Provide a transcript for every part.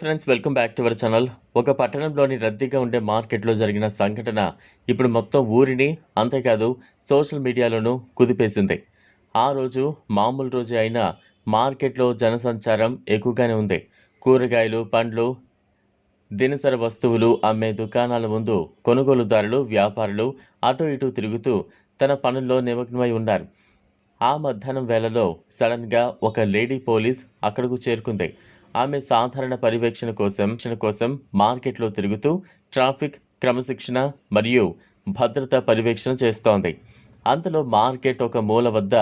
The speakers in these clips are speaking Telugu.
Friends welcome back to our channel ఒక పట్టణంలోని రద్దీగా ఉండే మార్కెట్లో జరిగిన సంఘటన ఇప్పుడు మొత్తం ఊరిని అంతేకాదు సోషల్ మీడియాలోనూ కుదిపేసింది. ఆ రోజు మామూలు రోజు అయినా మార్కెట్లో జనసంచారం ఎక్కువగానే ఉంది. కూరగాయలు పండ్లు దినసర వస్తువులు అమ్మే దుకాణాల ముందు కొనుగోలుదారులు వ్యాపారులు అటు ఇటు తిరుగుతూ తన పనుల్లో నిమగ్నమై ఉన్నారు. ఆ మధ్యాహ్నం వేళలో సడన్గా ఒక లేడీ పోలీస్ అక్కడకు చేరుకుంది. ఆమె సాధారణ పర్యవేక్షణ కోసం కోసం మార్కెట్లో తిరుగుతూ ట్రాఫిక్ క్రమశిక్షణ మరియు భద్రత పర్యవేక్షణ చేస్తోంది. అంతలో మార్కెట్ ఒక మూల వద్ద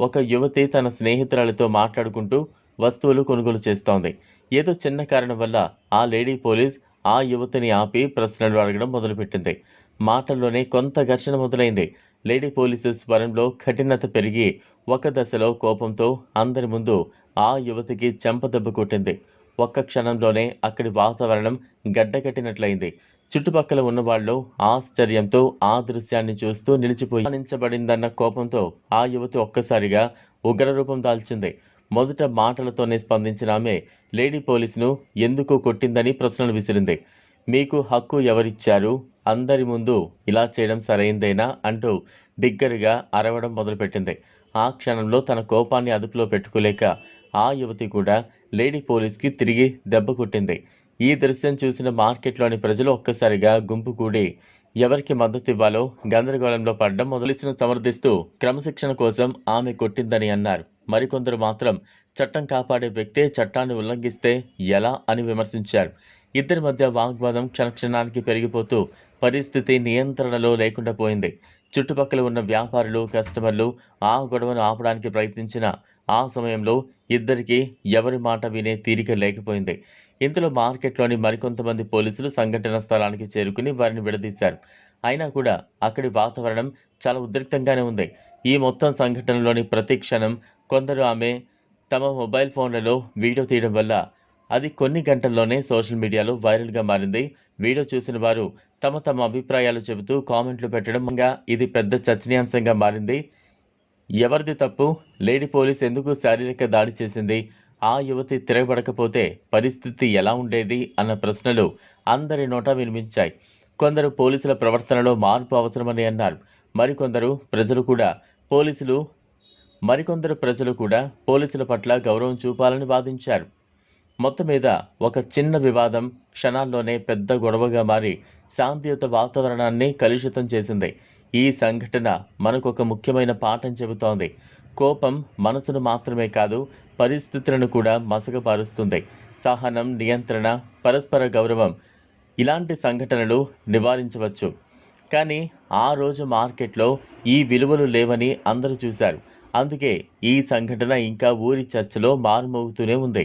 ఒక యువతి తన స్నేహితురాలతో మాట్లాడుకుంటూ వస్తువులు కొనుగోలు చేస్తోంది. ఏదో చిన్న కారణం వల్ల ఆ లేడీ పోలీస్ ఆ యువతిని ఆపి ప్రశ్నలు అడగడం మొదలుపెట్టింది. మాటల్లోనే కొంత ఘర్షణ మొదలైంది. లేడీ పోలీసు స్వరంలో కఠినత పెరిగి ఒక దశలో కోపంతో అందరి ముందు ఆ యువతికి చెంపదెబ్బ కొట్టింది. ఒక్క క్షణంలోనే అక్కడి వాతావరణం గడ్డకట్టినట్లయింది చుట్టుపక్కల ఉన్నవాళ్ళు ఆశ్చర్యంతో ఆ దృశ్యాన్ని చూస్తూ నిలిచిపోయి ఆనించబడిందన్న కోపంతో ఆ యువతి ఒక్కసారిగా ఉగ్రరూపం దాల్చింది. మొదట మాటలతోనే స్పందించిన ఆమె లేడీ పోలీసును ఎందుకు కొట్టిందని ప్రశ్నలు విసిరింది. మీకు హక్కు ఎవరిచ్చారు? అందరి ముందు ఇలా చేయడం సరైందేనా అంటూ బిగ్గరగా అరవడం మొదలుపెట్టింది. ఆ క్షణంలో తన కోపాన్ని అదుపులో పెట్టుకోలేక ఆ యువతి కూడా లేడీ పోలీస్కి తిరిగి దెబ్బ కొట్టింది. ఈ దృశ్యం చూసిన మార్కెట్లోని ప్రజలు ఒక్కసారిగా గుంపు కూడి ఎవరికి మద్దతు ఇవ్వాలో గందరగోళంలో పడ్డం మొదలిసిన సమర్థిస్తూ క్రమశిక్షణ కోసం ఆమె కొట్టిందని అన్నారు. మరికొందరు మాత్రం చట్టం కాపాడే వ్యక్తే చట్టాన్ని ఉల్లంఘిస్తే ఎలా అని విమర్శించారు. ఇద్దరి మధ్య వాగ్వాదం క్షణక్షణానికి పెరిగిపోతూ పరిస్థితి నియంత్రణలో లేకుండా పోయింది. చుట్టుపక్కల ఉన్న వ్యాపారులు కస్టమర్లు ఆ గొడవను ఆపడానికి ప్రయత్నించిన ఆ సమయంలో ఇద్దరికి ఎవరి మాట వినే తీరిక లేకపోయింది. ఇంతలో మార్కెట్లోని మరికొంతమంది పోలీసులు సంఘటన స్థలానికి చేరుకుని వారిని విడదీశారు. అయినా కూడా అక్కడి వాతావరణం చాలా ఉద్రిక్తంగానే ఉంది. ఈ మొత్తం సంఘటనలోని ప్రతి క్షణం కొందరు ఆమె తమ మొబైల్ ఫోన్లలో వీడియో తీయడం వల్ల అది కొన్ని గంటల్లోనే సోషల్ మీడియాలో వైరల్గా మారింది. వీడియో చూసిన వారు తమ తమ అభిప్రాయాలు చెబుతూ కామెంట్లు పెట్టడం ఇది పెద్ద చర్చనీయాంశంగా మారింది. ఎవరిది తప్పు? లేడీ పోలీస్ ఎందుకు శారీరక దాడి చేసింది? ఆ యువతి తిరగబడకపోతే పరిస్థితి ఎలా ఉండేది? అన్న ప్రశ్నలు అందరి నోట వినిపించాయి. కొందరు పోలీసుల ప్రవర్తనలో మార్పు అవసరమని అన్నారు. మరికొందరు ప్రజలు కూడా పోలీసులు మరికొందరు ప్రజలు కూడా పోలీసుల పట్ల గౌరవం చూపాలని వాదించారు. మొత్తం మీద ఒక చిన్న వివాదం క్షణాల్లోనే పెద్ద గొడవగా మారి శాంతియుత వాతావరణాన్ని కలుషితం చేసింది. ఈ సంఘటన మనకు ఒక ముఖ్యమైన పాఠం చెబుతోంది. కోపం మనసును మాత్రమే కాదు పరిస్థితులను కూడా మసకపరుస్తుంది సహనం నియంత్రణ పరస్పర గౌరవం ఇలాంటి సంఘటనలు నివారించవచ్చు. కానీ ఆ రోజు మార్కెట్లో ఈ విలువలు లేవని అందరూ చూశారు. అందుకే ఈ సంఘటన ఇంకా ఊరి చర్చలో మారుమోగుతూనే ఉంది.